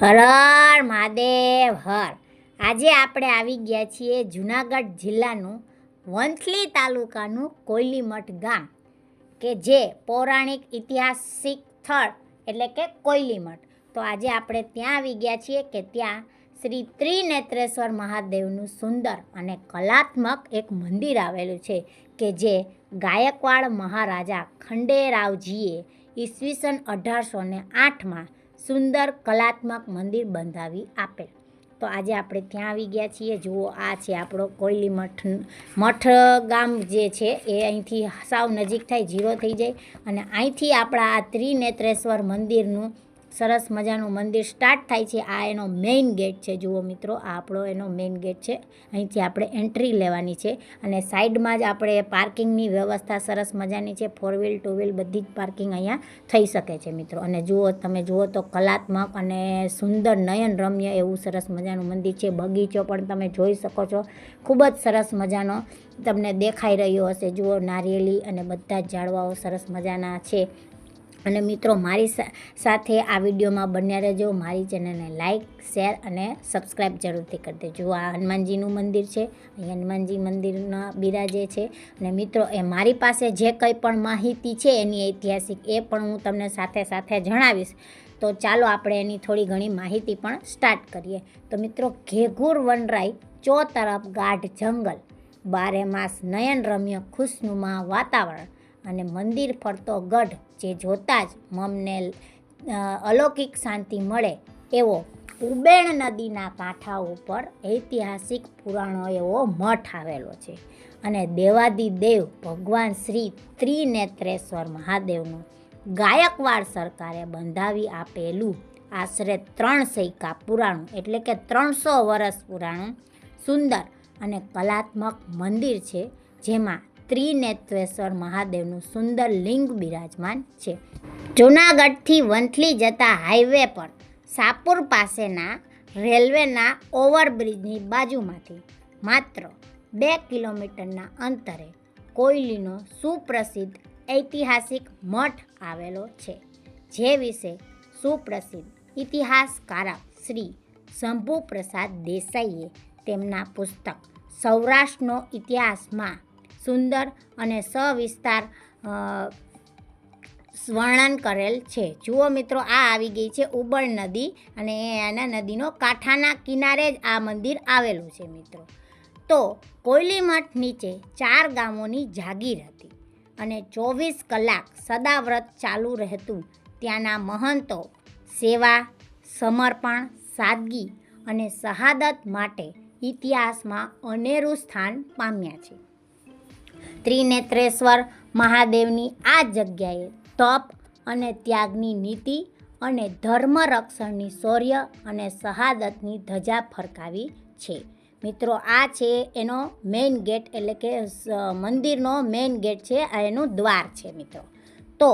હર હર મહાદેવ, હર. આજે આપણે આવી ગયા છીએ જુનાગઢ જિલ્લાનું વંથલી તાલુકાનું કોયલીમઠ ગામ, કે જે પૌરાણિક ઐતિહાસિક સ્થળ એટલે કે કોયલીમઠ. તો આજે આપણે ત્યાં આવી ગયા છીએ કે ત્યાં શ્રી ત્રિનેત્રેશ્વર મહાદેવનું સુંદર અને કલાત્મક એક મંદિર આવેલું છે, કે જે ગાયકવાડ મહારાજા ખંડેરાવજીએ ઈસવીસન અઢારસો ને આઠમાં સુંદર કલાત્મક મંદિર બંધાવી આપેલ. તો આજે આપણે ત્યાં આવી ગયા છીએ. જુઓ, આ છે આપણો કોયલી મઠ મઠ ગામ જે છે, એ અહીંથી સાવ નજીક થાય જીરો થઈ જાય. અને અહીંથી આપણા આ ત્રિનેત્રેશ્વર મંદિરનું સરસ મજાનું મંદિર સ્ટાર્ટ થાય છે. આ એનો મેઇન ગેટ છે. જુઓ મિત્રો, આ આપણો એનો મેઇન ગેટ છે. અહીંથી આપણે એન્ટ્રી લેવાની છે અને સાઈડમાં જ આપણે પાર્કિંગની વ્યવસ્થા સરસ મજાની છે. ફોર વ્હીલ ટુ વ્હીલ બધી જ પાર્કિંગ અહીંયા થઈ શકે છે મિત્રો. અને જુઓ, તમે જુઓ તો કલાત્મક અને સુંદર નયન રમ્ય એવું સરસ મજાનું મંદિર છે. બગીચો પણ તમે જોઈ શકો છો. ખૂબ જ સરસ મજાનો તમને દેખાઈ રહ્યો હશે. જુઓ, નારિયેળી અને બધા જ ઝાડવાઓ સરસ મજાના છે. અને મિત્રો, મારી સાથે આ વિડીયોમાં બન્યા રહેજો. મારી ચેનલને લાઇક શેર અને સબસ્ક્રાઈબ જરૂરથી કરી દેજો. આ હનુમાનજીનું મંદિર છે. અહીં હનુમાનજી મંદિરના બિરાજે છે. અને મિત્રો, એ મારી પાસે જે કંઈ પણ માહિતી છે એની ઐતિહાસિક, એ પણ હું તમને સાથે સાથે જણાવીશ. તો ચાલો આપણે એની થોડી ઘણી માહિતી પણ સ્ટાર્ટ કરીએ. તો મિત્રો, ઘેઘુર વનરાઈ ચો તરફ ગાઢ જંગલ બારે માસ નયન રમ્ય ખુશનુમા વાતાવરણ. અને મંદિર ફરતો ગઢ જે જોતાં જ મમને અલૌકિક શાંતિ મળે એવો ઉબેણ નદીના કાંઠા ઉપર ઐતિહાસિક પુરાણો એવો મઠ આવેલો છે. અને દેવાદિદેવ ભગવાન શ્રી ત્રિનેત્રેશ્વર મહાદેવનું ગાયકવાડ સરકારે બંધાવી આપેલું. આશરે ત્રણ સૈકા પુરાણું, એટલે કે ત્રણસો વર્ષ પુરાણું સુંદર અને કલાત્મક મંદિર છે, જેમાં ત્રિનેત્રેશ્વર મહાદેવનું સુંદર લિંગ બિરાજમાન છે. જૂનાગઢથી વંથલી જતા હાઈવે પર સાપુર પાસેના રેલવેના ઓવરબ્રિજની બાજુમાંથી માત્ર બે કિલોમીટરના અંતરે કોયલીનો સુપ્રસિદ્ધ ઐતિહાસિક મઠ આવેલો છે, જે વિશે સુપ્રસિદ્ધ ઇતિહાસકારક શ્રી શંભુ પ્રસાદ દેસાઈએ તેમના પુસ્તક સૌરાષ્ટ્રનો ઇતિહાસમાં સુંદર અને સવિસ્તાર વર્ણન કરેલ છે. જુઓ મિત્રો, આ આવી ગઈ છે ઉબળ નદી અને એના નદીનો કાંઠાના કિનારે જ આ મંદિર આવેલું છે મિત્રો. તો કોયલીમઠ નીચે ચાર ગામોની જાગીર હતી અને ચોવીસ કલાક સદાવ્રત ચાલુ રહેતું ત્યાંના મહંતો સેવા, સમર્પણ, સાદગી અને શહાદત માટે ઇતિહાસમાં અનેરું સ્થાન પામ્યા છે. ત્રિનેત્રેશ્વર મહાદેવની આ જગ્યાએ તપ અને ત્યાગની નીતિ અને ધર્મ રક્ષણની શૌર્ય અને શહાદતની ધજા ફરકાવી છે. મિત્રો, આ છે એનો મેઇન ગેટ એટલે કે મંદિરનો મેઇન ગેટ છે, આ એનું દ્વાર છે, મિત્રો. તો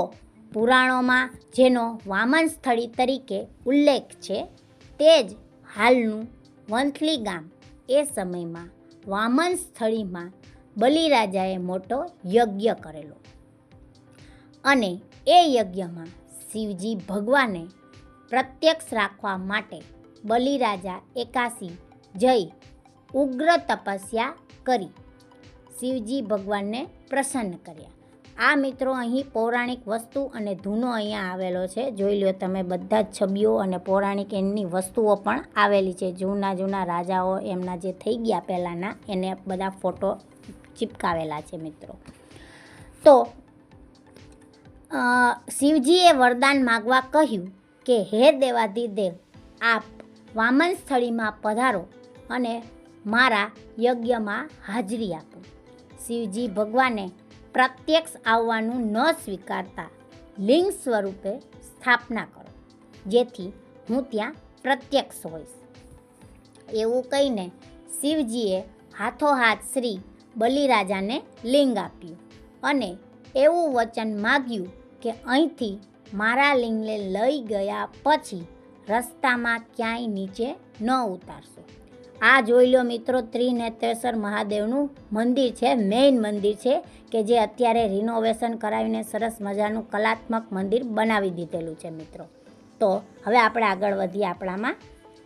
પુરાણોમાં જેનો વામન સ્થળી તરીકે ઉલ્લેખ છે, તે જ હાલનું વંથલી ગામ એ સમયમાં વામન સ્થળીમાં બલિરાજાએ મોટો યજ્ઞ કરેલો. અને એ યજ્ઞમાં શિવજી ભગવાને પ્રત્યક્ષ રાખવા માટે બલિરાજા એકાસી જઈ ઉગ્ર તપસ્યા કરી. શિવજી ભગવાનને પ્રસન્ન કર્યા. આ મિત્રો અહીં પૌરાણિક વસ્તુ અને ધૂનો અહીંયા આવેલો છે. જોઈ લો તમે બધા જ છબીઓ અને પૌરાણિક એમની વસ્તુઓ પણ આવેલી છે. જૂના જૂના રાજાઓ એમના જે થઈ ગયા પહેલાંના, એને બધા ફોટો ચિપકાવેલા છે મિત્રો. તો શિવજીએ વરદાન માગવા કહ્યું કે, હે દેવાધિદેવ આપ વામન સ્થળીમાં પધારો અને મારા યજ્ઞમાં હાજરી આપો. શિવજી ભગવાને પ્રત્યક્ષ આવવાનું ન સ્વીકારતા લિંગ સ્વરૂપે સ્થાપના કરો, જેથી હું ત્યાં પ્રત્યક્ષ હોઈશ. એવું કહીને શિવજીએ હાથોહાથ શ્રી બલિરાજાને લિંગ આપ્યું અને એવું વચન માગ્યું કે અહીંથી મારા લિંગને લઈ ગયા પછી રસ્તામાં ક્યાંય નીચે ન ઉતારશો. આ જોઈ લો મિત્રો, ત્રિનેત્રેશ્વર મહાદેવનું મંદિર છે મેઇન મંદિર છે, કે જે અત્યારે રિનોવેશન કરાવીને સરસ મજાનું કલાત્મક મંદિર બનાવી દીધેલું છે મિત્રો. તો હવે આપણે આગળ વધીએ આપણામાં.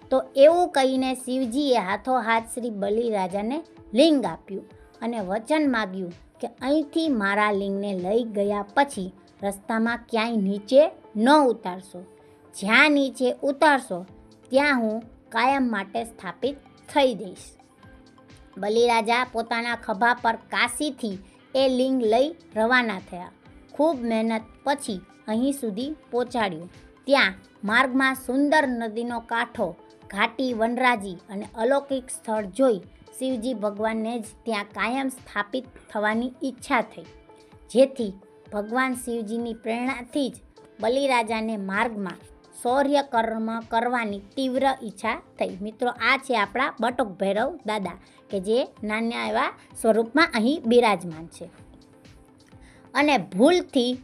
તો એવું કહીને શિવજીએ હાથો હાથ શ્રી બલિરાજાને લિંગ આપ્યું. અને વચન માગ્યું કે અહીંથી મારા લિંગને લઈ ગયા પછી રસ્તામાં ક્યાંય નીચે ન ઉતારશો. જ્યાં નીચે ઉતારશો, ત્યાં હું કાયમ માટે સ્થાપિત થઈ જઈશ બલિરાજા પોતાના ખભા પર કાશીથી એ લિંગ લઈ રવાના થયા. ખૂબ મહેનત પછી અહીં સુધી પહોંચાડ્યું. ત્યાં માર્ગમાં સુંદર નદીનો કાંઠો, ઘાટી વનરાજી અને અલૌકિક સ્થળ જોઈ શિવજી ભગવાનને જ ત્યાં કાયમ સ્થાપિત થવાની ઈચ્છા થઈ. જેથી ભગવાન શિવજીની પ્રેરણાથી જ બલિરાજાને માર્ગમાં શૌર્ય કર્મ કરવાની તીવ્ર ઈચ્છા થઈ. મિત્રો, આ છે આપણા બટોક ભૈરવ દાદા, કે જે નાના એવા સ્વરૂપમાં અહીં બિરાજમાન છે. અને ભૂલથી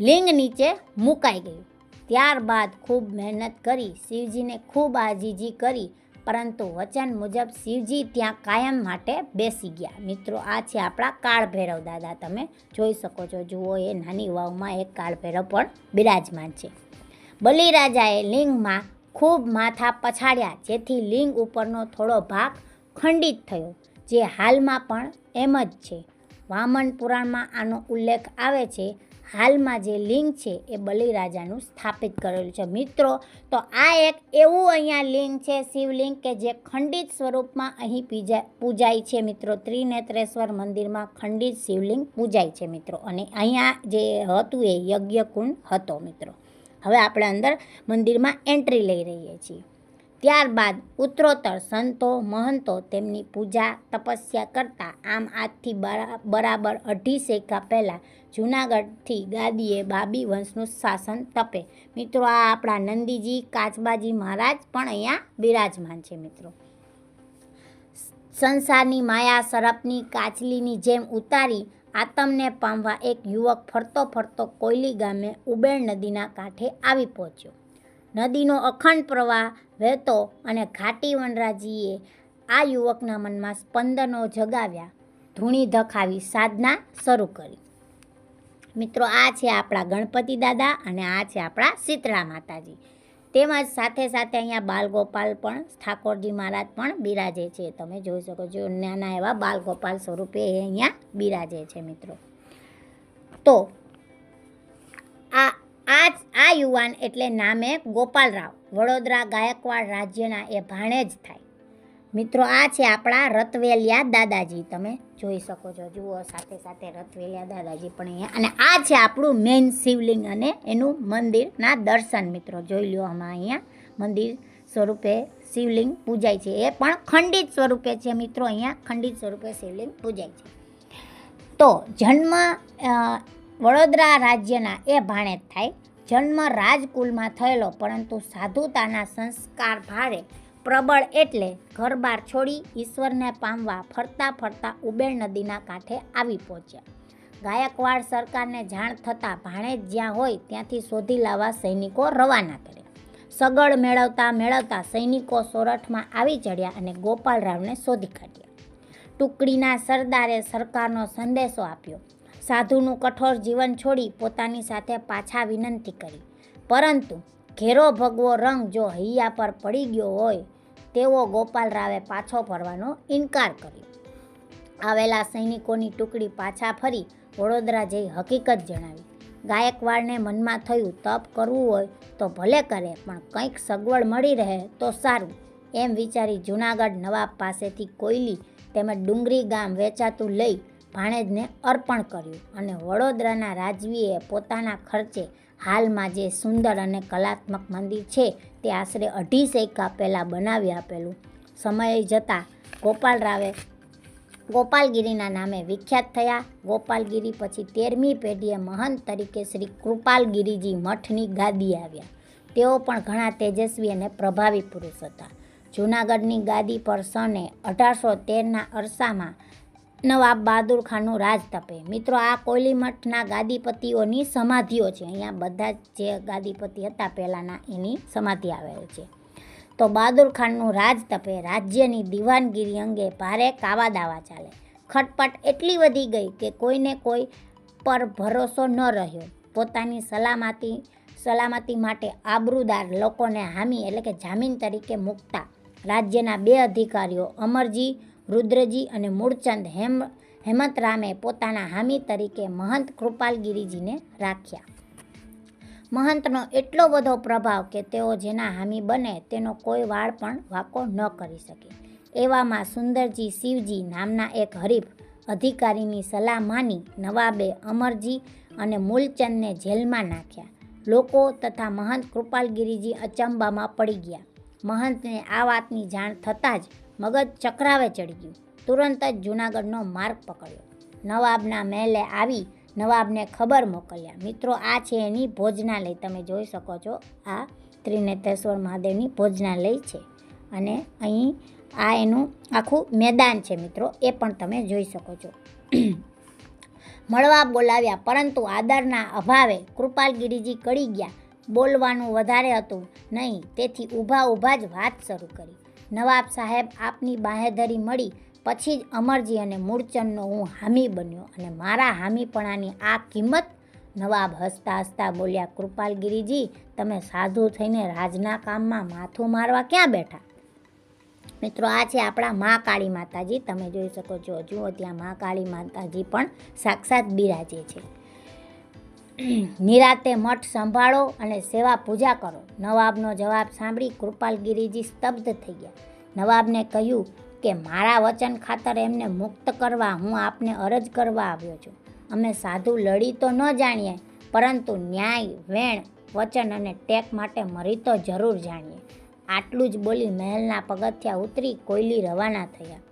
લિંગ નીચે મુકાઈ ગયું. ત્યારબાદ ખૂબ મહેનત કરી, શિવજીને ખૂબ આજીજી કરી પરંતુ વચન મુજબ શિવજી ત્યાં કાયમ માટે બેસી ગયા. મિત્રો, આ છે આપણા કાળ ભૈરવ દાદા. તમે જોઈ શકો છો, જુઓ એ નાની વાવમાં એક કાળ ભૈરવ પણ બિરાજમાન છે. બલિરાજાએ લિંગમાં ખૂબ માથા પછાડ્યા, જેથી લિંગ ઉપરનો થોડો ભાગ ખંડિત થયો, જે હાલમાં પણ એમ જ છે. વામન પુરાણમાં આનો ઉલ્લેખ આવે છે હાલમાં જે લિંગ છે એ બલિરાજાનું સ્થાપિત કરેલું છે. મિત્રો, તો આ એક એવું અહીંયા લિંગ છે, શિવલિંગ, કે જે ખંડિત સ્વરૂપમાં અહીં પૂજા, પૂજાય છે. મિત્રો, ત્રિનેત્રેશ્વર મંદિરમાં ખંડિત શિવલિંગ પૂજાય છે, મિત્રો. અને અહીંયા જે હતું એ યજ્ઞકુંડ હતો, મિત્રો. હવે આપણે અંદર મંદિરમાં એન્ટ્રી લઈ રહીએ છીએ. ત્યારબાદ ઉત્તરોત્તર સંતો, મહંતો તેમની પૂજા તપસ્યા કરતા આમ આજથી બરા- બરાબર અઢી સેકા પહેલાં જૂનાગઢથી ગાદીએ બાબી વંશનું શાસન તપે. મિત્રો, આ આપણા નંદીજી કાચબાજી મહારાજ પણ અહીંયા બિરાજમાન છે મિત્રો. સંસારની માયા સરપની કાચલીની જેમ ઉતારી આતમને પામવા એક યુવક ફરતો ફરતો કોયલી ગામે ઉબેર નદીના કાંઠે આવી પહોંચ્યો. નદીનો અખંડ પ્રવાહ વહેતો અને ઘાટી વનરાજીએ આ યુવકના મનમાં સ્પંદનો જગાવ્યા. ધૂણી ધખાવી સાધના શરૂ કરી. મિત્રો, આ છે આપણા ગણપતિ દાદા અને આ છે આપણા શીતળા માતાજી. તેમજ સાથે સાથે અહીંયા બાલગોપાલ પણ, ઠાકોરજી મહારાજ પણ બિરાજે છે. તમે જોઈ શકો છો, નાના એવા બાલગોપાલ સ્વરૂપે અહીંયા બિરાજે છે મિત્રો. તો, આ આ આ યુવાન એટલે નામે ગોપાલરાવ. વડોદરા ગાયકવાડ રાજ્યના એ ભાણેજ થાય. મિત્રો, આ છે આપણા રતવેલિયા દાદાજી. તમે જોઈ શકો છો, જુઓ, સાથે સાથે રતવેલિયા દાદાજી પણ અહીંયા. અને આ છે આપણું મેઇન શિવલિંગ અને એનું મંદિરના દર્શન. મિત્રો, જોઈ લો આમાં અહીંયા મંદિર સ્વરૂપે શિવલિંગ પૂજાય છે. એ પણ ખંડિત સ્વરૂપે છે, મિત્રો. અહીંયા ખંડિત સ્વરૂપે શિવલિંગ પૂજાય છે. તો જન્મ વડોદરા રાજ્યના એ ભાણે થાય. જન્મ રાજકુલમાં થયેલો, પરંતુ સાધુતાના સંસ્કાર ભારે પ્રબળ એટલે ઘરબાર છોડી ઈશ્વરને પામવા ફરતા ફરતા ઉબેર નદીના કાંઠે આવી પહોંચ્યા. ગાયકવાડ સરકારને જાણ થતાં ભાણેજ જ્યાં હોય ત્યાંથી શોધી લાવવા સૈનિકો રવાના કર્યા. સગડ મેળવતા મેળવતા સૈનિકો સોરઠમાં આવી ચડ્યા અને ગોપાલરાવને શોધી કાઢ્યા. ટુકડીના સરદારે સરકારનો સંદેશો આપ્યો. સાધુનું કઠોર જીવન છોડી પોતાની સાથે પાછા વિનંતી કરી. પરંતુ ઘેરો ભગવો રંગ જો હૈયા પર પડી ગયો હોય, તેવો ગોપાલ રાવે પાછો ફરવાનો ઇનકાર કર્યો. આવેલા સૈનિકોની ટુકડી પાછા ફરી વડોદરા જઈ હકીકત જણાવી. ગાયકવાડને મનમાં થયું, તપ કરવું હોય તો ભલે કરે, પણ કંઈક સગવડ મળી રહે તો સારું. એમ વિચારી જૂનાગઢ નવાબ પાસેથી કોયલી તેમજ ડુંગરી ગામ વેચાતું લઈ ભાણેજને અર્પણ કર્યું અને વડોદરાના રાજવીએ પોતાના ખર્ચે હાલમાં જે સુંદર અને કલાત્મક મંદિર છે તે આશરે અઢી સૈકા પહેલાં બનાવી આપેલું. સમય જતાં ગોપાલ રાવે ગોપાલગીરીના નામે વિખ્યાત થયા. ગોપાલગીરી પછી તેરમી પેઢીએ મહંત તરીકે શ્રી કૃપાલગીરીજી મઠની ગાદી આવ્યા. તેઓ પણ ઘણા તેજસ્વી અને પ્રભાવી પુરુષ હતા. જૂનાગઢની ગાદી પર સને અઢારસો તેરના અરસામાં નવાબ બહાદુર ખાનનું રાજ તપે. મિત્રો, આ કોયલી મઠના ગાદીપતિઓની સમાધિઓ છે. અહીંયા બધા જ જે ગાદીપતિ હતા, પહેલાંના એની સમાધિ આવેલ છે. તો બહાદુર ખાનનું રાજ તપે. રાજ્યની દિવાનગીરી અંગે ભારે કાવા દાવા ચાલે. ખટપટ એટલી વધી ગઈ કે કોઈને કોઈ પર ભરોસો ન રહ્યો. પોતાની સલામતી સલામતી માટે આબરૂદાર લોકોને હામી એટલે કે જામીન તરીકે મૂકતા રાજ્યના બે અધિકારીઓ અમરજી રુદ્રજી અને મૂળચંદ હેમ, હેમંતરામે પોતાના હામી તરીકે મહંત કૃપાલગીરીજીને રાખ્યા. મહંતનો એટલો બધો પ્રભાવ કે તેઓ જેના હામી બને તેનો કોઈ વાળ પણ વાકો ન કરી શકે. એવામાં સુંદરજી શિવજી નામના એક હરીફ અધિકારીની સલાહ માની નવાબે અમરજી અને મૂલચંદને જેલમાં નાખ્યા. લોકો તથા મહંત કૃપાલગીરીજી અચંબામાં પડી ગયા. મહંતને આ વાતની જાણ થતાં જ મગજ ચક્રાવે ચડી ગયું. તુરંત જ જૂનાગઢનો માર્ગ પકડ્યો. નવાબના મહેલે આવી નવાબને ખબર મોકલ્યા. મિત્રો, આ છે એની ભોજનાલય. તમે જોઈ શકો છો, આ ત્રિનેત્રેશ્વર મહાદેવની ભોજનાલય છે. અને અહીં આ એનું આખું મેદાન છે, મિત્રો. એ પણ તમે જોઈ શકો છો. મળવા બોલાવ્યા, પરંતુ આદરના અભાવે કૃપાલગીરીજી કડી ગયા. બોલવાનું વધારે હતું નહીં, તેથી ઊભા ઊભા જ વાત શરૂ કરી. નવાબ સાહેબ આપની બાહેધરી મળી, પછી જ અમરજી અને મૂળચંદનો હું હામી બન્યો અને મારા હામીપણાની આ કિંમત? નવાબ હસતા હસતા બોલ્યા, કૃપાલગીરીજી, તમે સાધુ થઈને રાજના કામમાં માથું મારવા ક્યાં બેઠા? મિત્રો, આ છે આપણા મા કાળી માતાજી. તમે જોઈ શકો છો જુઓ ત્યાં મા કાળી માતાજી પણ સાક્ષાત બિરાજે છે. નિરાતે મઠ સંભાળો અને સેવા પૂજા કરો. નવાબનો જવાબ સાંભળી કૃપાલગીરીજી સ્તબ્ધ થઈ ગયા. નવાબને કહ્યું કે, મારા વચન ખાતર એમને મુક્ત કરવા હું આપને અરજ કરવા આવ્યો છું. અમે સાધુ લડી તો ન જાણીએ, પરંતુ ન્યાય, વેણ, વચન અને ટેક માટે મરી તો જરૂર જાણીએ. આટલું જ બોલી મહેલના પગથિયા ઉતરી કોયલી રવાના થયા.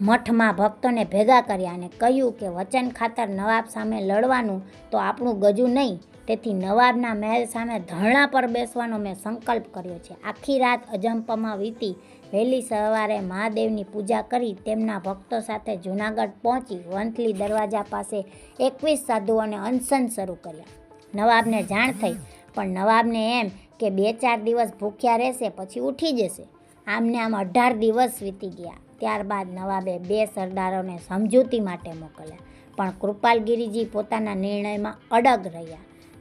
મઠમાં ભક્તોને ભેગા કર્યા અને કહ્યું કે વચન ખાતર નવાબ સામે લડવાનું તો આપણું ગજું નહીં. તેથી નવાબના મહેલ સામે ધરણા પર બેસવાનો મેં સંકલ્પ કર્યો છે. આખી રાત અજંપમાં વીતી વહેલી સવારે મહાદેવની પૂજા કરી તેમના ભક્તો સાથે જૂનાગઢ પહોંચી વંથલી દરવાજા પાસે એકવીસ સાધુઓને અનશન શરૂ કર્યા. નવાબને જાણ થઈ, પણ નવાબને એમ કે બે ચાર દિવસ ભૂખ્યા રહેશે પછી ઉઠી જશે. આમને આમ અઢાર દિવસ વીતી ગયા. ત્યારબાદ નવાબે બે સરદારોને સમજૂતી માટે મોકલ્યા. પણ કૃપાલગીરીજી પોતાના નિર્ણયમાં અડગ રહ્યા.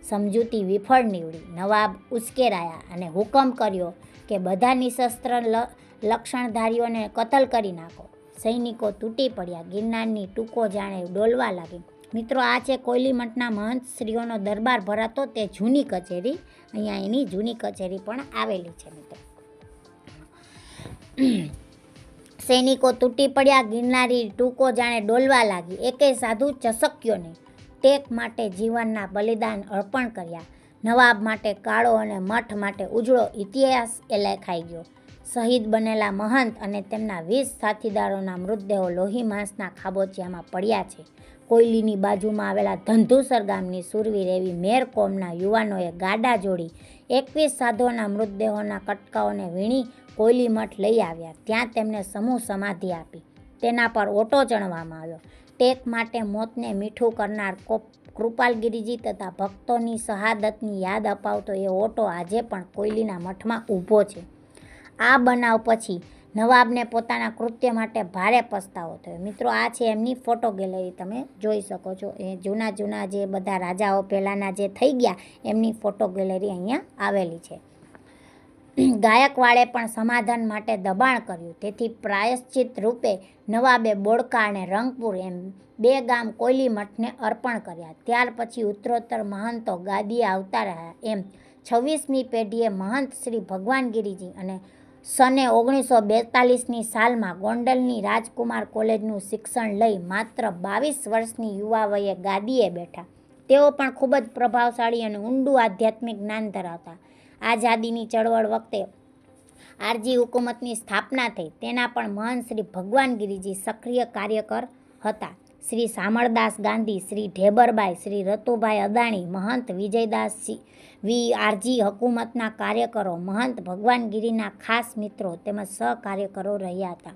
સમજૂતી વિફળ નીવડી. નવાબ ઉશ્કેરાયા અને હુકમ કર્યો કે બધા નિશસ્ત્ર લક્ષણધારીઓને કતલ કરી નાખો. સૈનિકો તૂટી પડ્યા. ગિરનારની ટૂંકો જાણે ડોલવા લાગી. મિત્રો, આ છે કોયલી મઠના મહંત શ્રીઓનો દરબાર ભરાતો. તે જૂની કચેરી. અહીંયા એની જૂની કચેરી પણ આવેલી છે, મિત્રો. સૈનિકો તૂટી પડ્યા, ગિરનારી ટૂંકો જાણે ડોલવા લાગી. એકેય સાધુ ચસક્યો નહીં. ટેક માટે જીવનના બલિદાન અર્પણ કર્યા. નવાબ માટે કાળો અને મઠ માટે ઉજળો ઇતિહાસ એ લખાઈ ગયો. શહીદ બનેલા મહંત અને તેમના વીસ સાથીદારોના મૃતદેહો લોહી માંસના ખાબોચિયામાં પડ્યા છે. કોયલીની બાજુમાં આવેલા ધંધુસર ગામની સુરવીર એવી મેર કોમના યુવાનોએ ગાડા જોડી. એકવીસ સાધુઓના મૃતદેહોના કટકાઓને વીણી કોયલી મઠ લઈ આવ્યા. ત્યાં તેમને સમૂહ સમાધિ આપી. તેના પર ઓટો ચણવામાં આવ્યો. ટેક માટે મોતને મીઠું કરનાર કોપ કૃપાલગીરીજી તથા ભક્તોની શહાદતની યાદ અપાવતો એ ઓટો આજે પણ કોયલીના મઠમાં ઊભો છે. આ બનાવ પછી નવાબને પોતાના કૃત્ય માટે ભારે પસ્તાવો થયો. મિત્રો, આ છે એમની ફોટો ગેલેરી. તમે જોઈ શકો છો. એ જૂના જૂના જે બધા રાજાઓ પહેલાંના જે થઈ ગયા, એમની ફોટો ગેલેરી અહીંયા આવેલી છે. ગાયકવાડે પણ સમાધાન માટે દબાણ કર્યું. તેથી પ્રાયશ્ચિત રૂપે નવાબે બોડકાને રંગપુર એમ બે ગામ કોયલી મઠને અર્પણ કર્યા. ત્યાર પછી ઉત્તરોત્તર મહંતો ગાદીએ આવતા રહ્યા એમ છવ્વીસમી પેઢીએ મહંત શ્રી ભગવાનગીરીજી અને સને ઓગણીસો બેતાલીસની સાલમાં ગોંડલની રાજકુમાર કોલેજનું શિક્ષણ લઈ માત્ર બાવીસ વર્ષની યુવા વયે ગાદીએ બેઠા. તેઓ પણ ખૂબ જ પ્રભાવશાળી અને ઊંડું આધ્યાત્મિક જ્ઞાન ધરાવતા. આઝાદીની ચળવળ વખતે આરજી હુકુમતની સ્થાપના થઈ. તેના પણ મહાન શ્રી ભગવાનગીરીજી સક્રિય કાર્યકર હતા. શ્રી શામળદાસ ગાંધી, શ્રી ઢેબરબાઈ, શ્રી રતુભાઈ અદાણી, મહંત વિજયદાસ સી- વી, આરજી હુકુમતના કાર્યકરો, મહંત ભગવાનગીરીના ખાસ મિત્રો તેમજ સહકાર્યકરો રહ્યા હતા.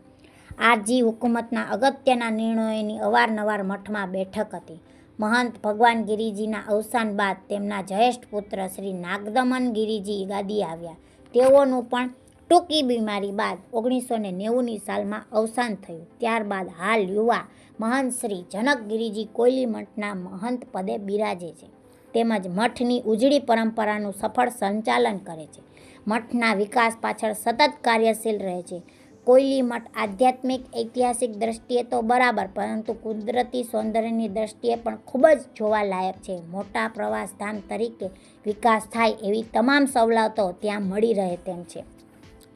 આરજી હુકુમતના અગત્યના નિર્ણયોની અવારનવાર મઠમાં બેઠક હતી. મહંત ભગવાન ગિરિજીના અવસાન બાદ તેમના જ્યેષ્ઠ પુત્ર શ્રી નાગદમન ગિરિજી ગાદી આવ્યા. તેઓનું પણ ટૂંકી બીમારી બાદ ઓગણીસો ને નેવુંની સાલમાં અવસાન થયું. ત્યારબાદ હાલ યુવા મહંત શ્રી જનક ગિરિજી કોયલી મઠના મહંત પદે બિરાજે છે. તેમજ મઠની ઉજળી પરંપરાનું સફળ સંચાલન કરે છે. મઠના વિકાસ પાછળ સતત કાર્યશીલ રહે છે. કોયલી મઠ આધ્યાત્મિક, ઐતિહાસિક દ્રષ્ટિએ તો બરાબર, પરંતુ કુદરતી સૌંદર્યની દ્રષ્ટિએ પણ ખૂબ જ જોવાલાયક છે. મોટા પ્રવાસધામ તરીકે વિકાસ થાય એવી તમામ સવલતો ત્યાં મળી રહે તેમ છે.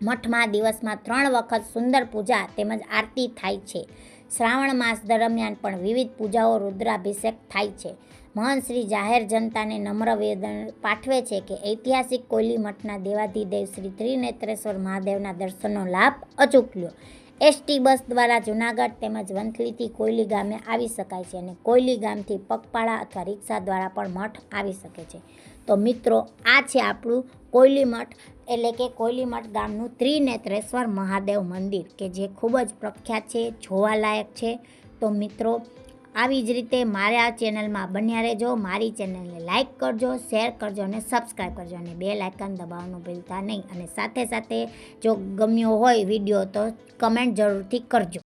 મઠમાં દિવસમાં ત્રણ વખત સુંદર પૂજા તેમજ આરતી થાય છે. શ્રાવણ માસ દરમિયાન પણ વિવિધ પૂજાઓ, રુદ્રાભિષેક થાય છે. મહંત શ્રી જાહેર જનતાને નમ્ર વેદન પાઠવે છે કે ઐતિહાસિક કોયલી મઠના દેવાધિદેવ શ્રી ત્રિનેત્રેશ્વર મહાદેવના દર્શનનો લાભ અચૂક લ્યો એસટી બસ દ્વારા જુનાગઢ તેમજ વંથલીથી કોયલી ગામે આવી શકાય છે અને કોયલી ગામથી પગપાળા અથવા રિક્ષા દ્વારા પણ મઠ આવી શકે છે. તો મિત્રો, આ છે આપણું કોયલી મઠ, એટલે કે કોયલી મઠ ગામનું ત્રિનેત્રેશ્વર મહાદેવ મંદિર, કે જે ખૂબ જ પ્રખ્યાત છે, જોવાલાયક છે. તો મિત્રો આવી જ રીતે મારે આ ચેનલમાં બન્યા રહેજો. મારી ચેનલને લાઇક કરજો, શેર કરજો અને સબસ્ક્રાઈબ કરજો અને બે લાઇકન દબાવવાનું ભૂલતા નહીં. અને સાથે સાથે જો ગમ્યો હોય વીડિયો તો કમેન્ટ જરૂરથી કરજો.